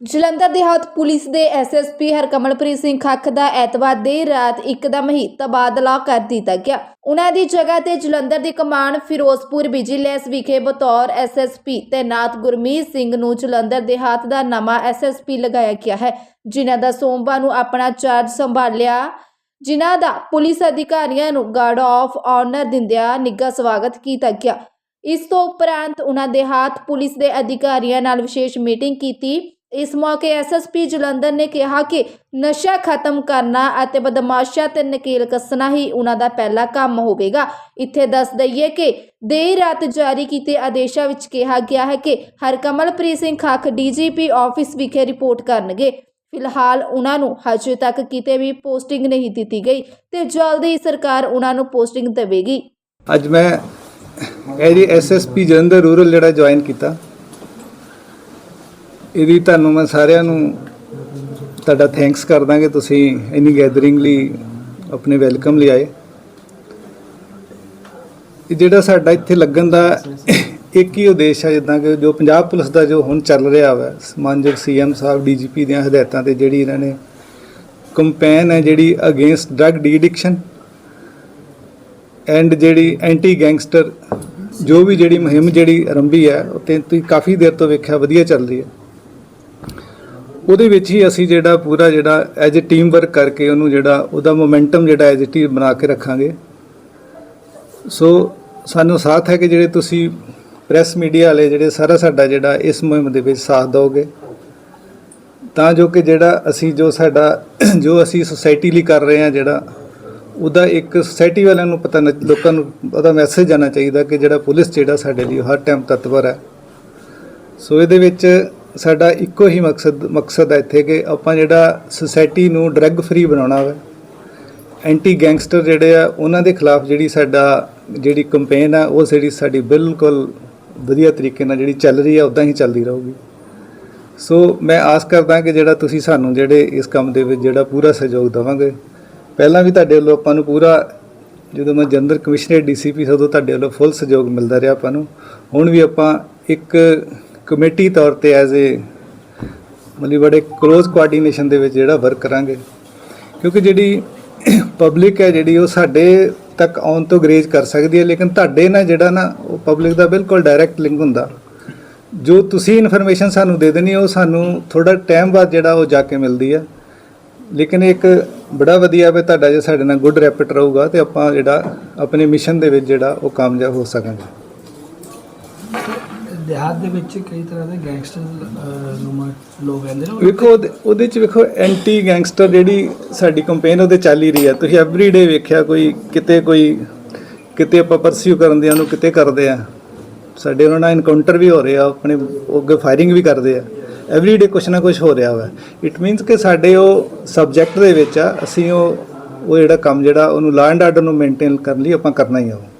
ਜਲੰਧਰ ਦੇਹਾਤ ਪੁਲਿਸ ਦੇ ਐਸਐਸਪੀ ਹਰਕਮਲਪ੍ਰੀਤ ਸਿੰਘ ਖੱਖ ਦਾ ਐਤਵਾਰ ਦੇਰ ਰਾਤ ਇੱਕਦਮ ਹੀ ਤਬਾਦਲਾ ਕਰ ਦਿੱਤਾ ਗਿਆ। ਉਹਨਾਂ ਦੀ ਜਗ੍ਹਾ ਤੇ ਜਲੰਧਰ ਦੀ ਕਮਾਨ ਫਿਰੋਜ਼ਪੁਰ ਵਿਜੀਲੈਂਸ ਵਿਖੇ ਬਤੌਰ ਐਸਐਸਪੀ ਤੈਨਾਤ ਗੁਰਮੀਤ ਸਿੰਘ ਨੂੰ ਜਲੰਧਰ ਦੇਹਾਤ ਦਾ ਨਵਾਂ ਐਸਐਸਪੀ ਲਗਾਇਆ ਗਿਆ ਹੈ, ਜਿਨ੍ਹਾਂ ਦਾ ਸੋਮਵਾਰ ਨੂੰ ਆਪਣਾ ਚਾਰਜ ਸੰਭਾਲਿਆ, ਜਿਨ੍ਹਾਂ ਦਾ ਪੁਲਿਸ ਅਧਿਕਾਰੀਆਂ ਨੂੰ ਗਾਰਡ ਆਫ ਆਨਰ ਦਿੰਦਿਆਂ ਨਿੱਘਾ ਸਵਾਗਤ ਕੀਤਾ ਗਿਆ। ਇਸ ਤੋਂ ਉਪਰੰਤ ਉਹਨਾਂ ਦੇ ਹੱਥ ਪੁਲਿਸ ਦੇ ਅਧਿਕਾਰੀਆਂ ਨਾਲ ਵਿਸ਼ੇਸ਼ ਮੀਟਿੰਗ ਕੀਤੀ। ਇਸ ਮੌਕੇ ਐਸਐਸਪੀ ਜਲੰਧਰ ਨੇ ਕਿਹਾ ਕਿ ਨਸ਼ਾ ਖਤਮ ਕਰਨਾ ਅਤੇ ਬਦਮਾਸ਼ਾਂ ਤੇ ਨਕੇਲ ਕੱਸਣਾ ਹੀ ਉਹਨਾਂ ਦਾ ਪਹਿਲਾ ਕੰਮ ਹੋਵੇਗਾ। ਇੱਥੇ ਦੱਸ ਦਈਏ ਕਿ ਦੇਰ ਰਾਤ ਜਾਰੀ ਕੀਤੇ ਆਦੇਸ਼ਾਂ ਵਿੱਚ ਕਿਹਾ ਗਿਆ ਹੈ ਕਿ ਹਰਕਮਲਪ੍ਰੀਤ ਸਿੰਘ ਖੱਖ ਡੀਜੀਪੀ ਆਫਿਸ ਵਿਖੇ ਰਿਪੋਰਟ ਕਰਨਗੇ। ਫਿਲਹਾਲ ਉਹਨਾਂ ਨੂੰ ਹਜੇ ਤੱਕ ਕਿਤੇ ਵੀ ਪੋਸਟਿੰਗ ਨਹੀਂ ਦਿੱਤੀ ਗਈ ਤੇ ਜਲਦੀ ਹੀ ਸਰਕਾਰ ਉਹਨਾਂ ਨੂੰ ਪੋਸਟਿੰਗ ਦੇਵੇਗੀ। ਅੱਜ ਮੈਂ ਐਸਐਸਪੀ ਜਲੰਧਰ ਰੂਰਲ ਜਿਹੜਾ ਜੁਆਇਨ ਕੀਤਾ। ਇਹਦੀ ਤੁਹਾਨੂੰ ਮੈਂ ਸਾਰਿਆਂ ਨੂੰ ਤੁਹਾਡਾ ਥੈਂਕਸ ਕਰਦਾ ਕਿ ਤੁਸੀਂ ਇੰਨੀ ਗੈਦਰਿੰਗ ਲਈ ਆਪਣੇ ਵੈਲਕਮ ਲਈ ਆਏ। ਇਹ ਜਿਹੜਾ ਸਾਡਾ ਇੱਥੇ ਲੱਗਣ ਦਾ ਇੱਕ ਹੀ ਉਦੇਸ਼ ਹੈ ਜਿੱਦਾਂ ਕਿ ਜੋ ਪੰਜਾਬ ਪੁਲਿਸ ਦਾ ਜੋ ਹੁਣ ਚੱਲ ਰਿਹਾ ਵਾ ਸਮਾਨਯੋਗ ਸੀਐਮ ਸਾਹਿਬ ਡੀਜੀਪੀ ਦੀਆਂ ਹਦਾਇਤਾਂ ਤੇ ਜਿਹੜੀ ਇਹਨਾਂ ਨੇ ਕੰਪੇਨ ਹੈ ਜਿਹੜੀ ਅਗੇਂਸਟ ਡਰੱਗ ਡੀ ਐਂਡ ਜਿਹੜੀ ਐਂਟੀ ਗੈਂਗਸਟਰ ਜੋ ਵੀ ਜਿਹੜੀ ਮੁਹਿੰਮ ਜਿਹੜੀ ਆਰੰਭੀ ਹੈ, ਉਹ ਤੇ ਤੁਸੀਂ ਕਾਫੀ ਦੇਰ ਤੋਂ ਵੇਖਿਆ, ਵਧੀਆ ਚੱਲ ਰਹੀ ਹੈ। ਉਹਦੇ ਵਿੱਚ ਹੀ ਅਸੀਂ ਜਿਹੜਾ ਪੂਰਾ ਜਿਹੜਾ ਐਜ਼ ਅ ਟੀਮ ਵਰਕ ਕਰਕੇ ਉਹਨੂੰ ਜਿਹੜਾ ਉਹਦਾ ਮੋਮੈਂਟਮ ਜਿਹੜਾ ਐਜ਼ ਅ ਟੀਮ ਬਣਾ ਕੇ ਰੱਖਾਂਗੇ। ਸੋ ਸਾਨੂੰ ਸਾਥ ਹੈ ਕਿ ਜਿਹੜੇ ਤੁਸੀਂ ਪ੍ਰੈਸ ਮੀਡੀਆ ਵਾਲੇ ਜਿਹੜੇ ਸਾਰਾ ਸਾਡਾ ਜਿਹੜਾ ਇਸ ਮੁਹਿੰਮ ਦੇ ਵਿੱਚ ਸਾਥ ਦਿਓਗੇ। ਤਾਂ ਜੋ ਕਿ ਜਿਹੜਾ ਅਸੀਂ ਜੋ ਸਾਡਾ ਜੋ ਅਸੀਂ ਸੁਸਾਇਟੀ ਲਈ ਕਰ ਰਹੇ ਹਾਂ ਜਿਹੜਾ, ਉਹਦਾ ਇੱਕ ਸੋਸਾਇਟੀ ਵਾਲਿਆਂ ਨੂੰ ਪਤਾ ਲੋਕਾਂ ਨੂੰ ਉਹਦਾ ਮੈਸੇਜ ਜਾਣਾ ਚਾਹੀਦਾ ਕਿ ਜਿਹੜਾ ਪੁਲਿਸ ਜਿਹੜਾ ਸਾਡੇ ਲਈ ਹਰ ਟਾਈਮ ਤਤਪਰ ਹੈ। ਸੋ ਇਹਦੇ ਵਿੱਚ ਸਾਡਾ ਇੱਕੋ ਹੀ ਮਕਸਦ ਮਕਸਦ ਹੈ ਇੱਥੇ ਕਿ ਆਪਾਂ ਜਿਹੜਾ ਸੁਸਾਇਟੀ ਨੂੰ ਡਰੱਗ ਫ੍ਰੀ ਬਣਾਉਣਾ ਵਾ ਐਂਟੀ ਗੈਂਗਸਟਰ ਜਿਹੜੇ ਆ, ਉਹਨਾਂ ਦੇ ਖਿਲਾਫ ਜਿਹੜੀ ਸਾਡਾ, ਜਿਹੜੀ ਕੰਪੇਨ ਆ, ਉਹ ਜਿਹੜੀ ਸਾਡੀ ਬਿਲਕੁਲ ਵਧੀਆ ਤਰੀਕੇ ਨਾਲ ਜਿਹੜੀ ਚੱਲ ਰਹੀ ਆ ਉਦਾਂ ਹੀ ਚੱਲਦੀ ਰਹੂਗੀ। ਸੋ ਮੈਂ ਆਸ ਕਰਦਾ ਕਿ ਜਿਹੜਾ ਤੁਸੀਂ ਸਾਨੂੰ ਜਿਹੜੇ ਇਸ ਕੰਮ ਦੇ ਵਿੱਚ ਜਿਹੜਾ ਪੂਰਾ ਸਹਿਯੋਗ ਦੇਵਾਂਗੇ, ਪਹਿਲਾਂ ਵੀ ਤੁਹਾਡੇ ਵੱਲੋਂ ਆਪਾਂ ਨੂੰ ਪੂਰਾ, ਜਦੋਂ ਮੈਂ ਜਨਰਲ ਕਮਿਸ਼ਨਰ ਡੀਸੀਪੀ ਸੀ ਉਦੋਂ ਤੁਹਾਡੇ ਵੱਲੋਂ ਫੁੱਲ ਸਹਿਯੋਗ ਮਿਲਦਾ ਰਿਹਾ ਆਪਾਂ ਨੂੰ। ਹੁਣ ਵੀ ਆਪਾਂ ਇੱਕ ਕਮੇਟੀ ਤੌਰ ਤੇ ਐਜ਼ ਏ ਮਤਲਬ ਬੜੇ ਕਲੋਜ਼ ਕੋਆਰਡੀਨੇਸ਼ਨ ਦੇ ਵਿੱਚ ਜਿਹੜਾ ਵਰਕ ਕਰਾਂਗੇ। ਕਿਉਂਕਿ ਜਿਹੜੀ ਪਬਲਿਕ ਹੈ ਜਿਹੜੀ ਉਹ ਸਾਡੇ ਤੱਕ ਆਉਣ ਤੋਂ ਗਰੇਜ ਕਰ ਸਕਦੀ ਹੈ, ਲੇਕਿਨ ਤੁਹਾਡੇ ਨਾਲ ਜਿਹੜਾ ਨਾ ਉਹ ਪਬਲਿਕ ਦਾ ਬਿਲਕੁਲ ਡਾਇਰੈਕਟ ਲਿੰਕ ਹੁੰਦਾ। ਜੋ ਤੁਸੀਂ ਇਨਫੋਰਮੇਸ਼ਨ ਸਾਨੂੰ ਦੇ ਦੇਣੀ ਉਹ ਸਾਨੂੰ ਥੋੜਾ ਟਾਈਮ ਬਾਅਦ ਜਿਹੜਾ ਉਹ ਜਾ ਕੇ ਮਿਲਦੀ ਹੈ। ਲੇਕਿਨ ਇੱਕ ਬੜਾ ਵਧੀਆ ਵੀ ਤੁਹਾਡਾ ਜੇ ਸਾਡੇ ਨਾਲ ਗੁੱਡ ਰੈਪਟ ਰਹੂਗਾ, ਤੇ ਆਪਾਂ ਜਿਹੜਾ ਆਪਣੇ ਮਿਸ਼ਨ ਦੇ ਵਿੱਚ ਜਿਹੜਾ ਉਹ ਕਾਮਯਾਬ ਹੋ ਸਕਾਂਗੇ। ਦਿਹਾਤ ਦੇ ਵਿੱਚ ਕਈ ਤਰ੍ਹਾਂ ਦੇ ਗੈਂਗਸਟਰ ਨੂੰ ਲੋਕ ਰਹਿੰਦੇ ਨੇ ਵੇਖੋ, ਉਹਦੇ- ਉਹਦੇ ਚ ਵੇਖੋ ਐਂਟੀ ਗੈਂਗਸਟਰ ਜਿਹੜੀ ਸਾਡੀ ਕੰਪੇਨ ਉਹਦੇ ਚੱਲ ਹੀ ਰਹੀ ਹੈ ਤੁਸੀਂ ਐਵਰੀਡੇ ਵੇਖਿਆ ਕੋਈ, ਕਿਤੇ ਕੋਈ, ਕਿਤੇ ਆਪਾਂ ਪਰਸਿਊ ਕਰਨ ਦੇ ਉਹਨੂੰ ਕਿਤੇ ਕਰਦੇ ਆ। ਸਾਡੇ ਉਹਨਾਂ ਨਾਲ ਇਨਕਾਊਂਟਰ ਵੀ ਹੋ ਰਹੇ ਰਿਹਾ ਆਪਣੇ ਉਹ ਅੱਗੇ ਫਾਇਰਿੰਗ ਵੀ ਕਰਦੇ ਆ। ਐਵਰੀਡੇ ਕੁਛ ਨਾ ਕੁਛ ਹੋ ਰਿਹਾ ਵਾ। ਇਟ ਮੀਨਸ ਕਿ ਸਾਡੇ ਉਹ ਸਬਜੈਕਟ ਦੇ ਵਿੱਚ ਆ, ਅਸੀਂ ਉਹ ਉਹ ਜਿਹੜਾ ਕੰਮ ਜਿਹੜਾ, ਉਹਨੂੰ ਲਾ ਐਂਡ ਆਰਡਰ ਨੂੰ ਮੇਨਟੇਨ ਕਰਨ ਲਈ ਆਪਾਂ ਕਰਨਾ ਹੀ ਆ ਉਹ।